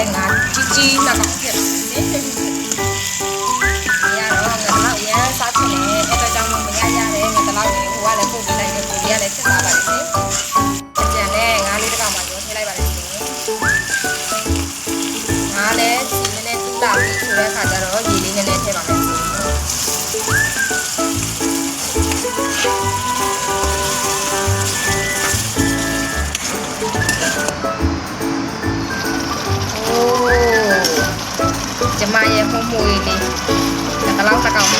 လည်းငါကြီးကြီးနှစ်ကောင်ဖြစ်ပါတယ်။ဒီကတော့ငါတော့အရင်စားချင်တယ်အဲ့တော့ကြောင့်မမရရတယ်ငါတော့လည်းဟိုကလည်းပို့ပေးလိုက်တယ်ကိုကြီးကလည်းစစ်သားပါလိမ့်မယ်။ကြံနဲ့ငါလေးတစ်ကောင်မှရောထည့်လိုက်ပါလိမ့်မယ်။ငါလည်းစီနည်းနည်းတူလာပြီဆိုတဲ့အခါကျတော့ရေလေးနည်းနည်းထည့်ပါမယ်။ ကျမရဲ့မှုမှုလေးလေးဒါတော့တစ်ကောင်လေးရပါပြီရှင်အခုလိုအ